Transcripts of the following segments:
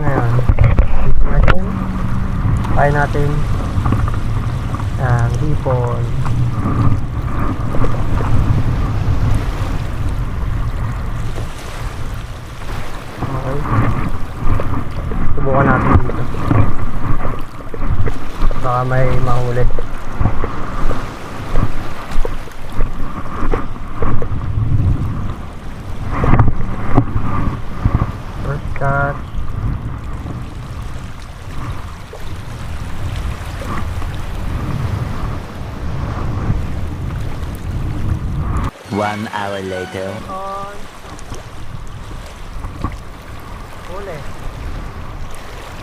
ngayon. Dito natin ah, tayo natin ang hipon okay. Subukan natin dito. Baka may mahuli. God. One hour later.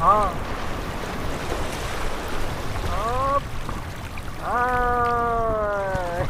Hop. Ah. Ay. Ah.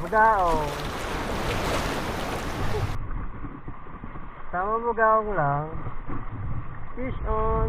Bugaong. Tama bugaong lang. Fish on.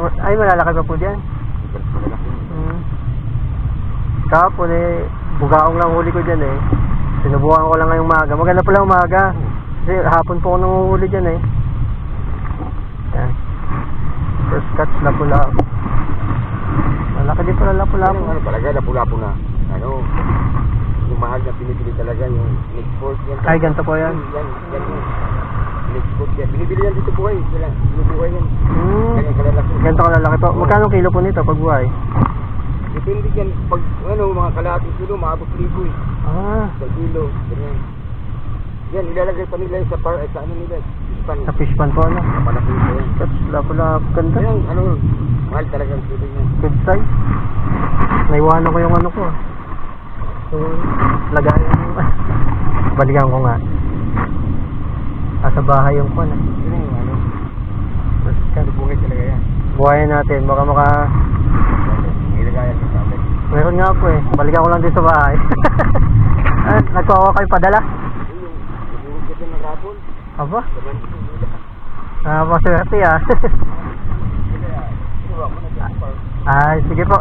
Ay, malalaki pa po. Malalaki. Hmm. Kahapon eh, bugaong lang huli ko dyan eh. Sinubukan ko lang ngayong umaga. Maganda pala umaga. Kasi hapon po ako nanguhuli dyan eh. Yan. First catch lapu-lapu. Malaki din pala Ano, lapu-lapu. ano talaga, lapu-lapu na. Ano, yung mahal na pinipili talaga yung Nickford yan. Ay, ganito po yan. Yan, yan yung Nickford yan. Binibili yan dito buhay. Sila, binubuhay yan. Hmm. Ganyan kalalaki. Ganito kalalaki po. Magkano kilo po nito pag buhay? Depende yan. Pag, ano, mga kalahating kilo, maabot libo eh. Ah, Sa kilo, ganyan. Yan, ilalagay pa nila sa par, sa ano nila. Ispan. sa fish pan po ano. Malaki pa yan. Catch lapu-lapu. Ganda. Kaya, ano, mahal talaga ang kilo niya. Good size. Naiwanan ko yung ano ko. So, lagayan yung... Balikan ko nga. Ah, sa bahay yung kwan. ah. Yun yung ano, First catch. buhay talaga yan. Buhayin natin. Baka maka... Ilagayan sa atin. Meron nga po eh. Balikan ko lang din sa bahay. ah, nagkawa kayo padala? Yun yung, kasi ng rapon. Aba, ah. Kaya, kinuha ko na dyan. Ay, sige po.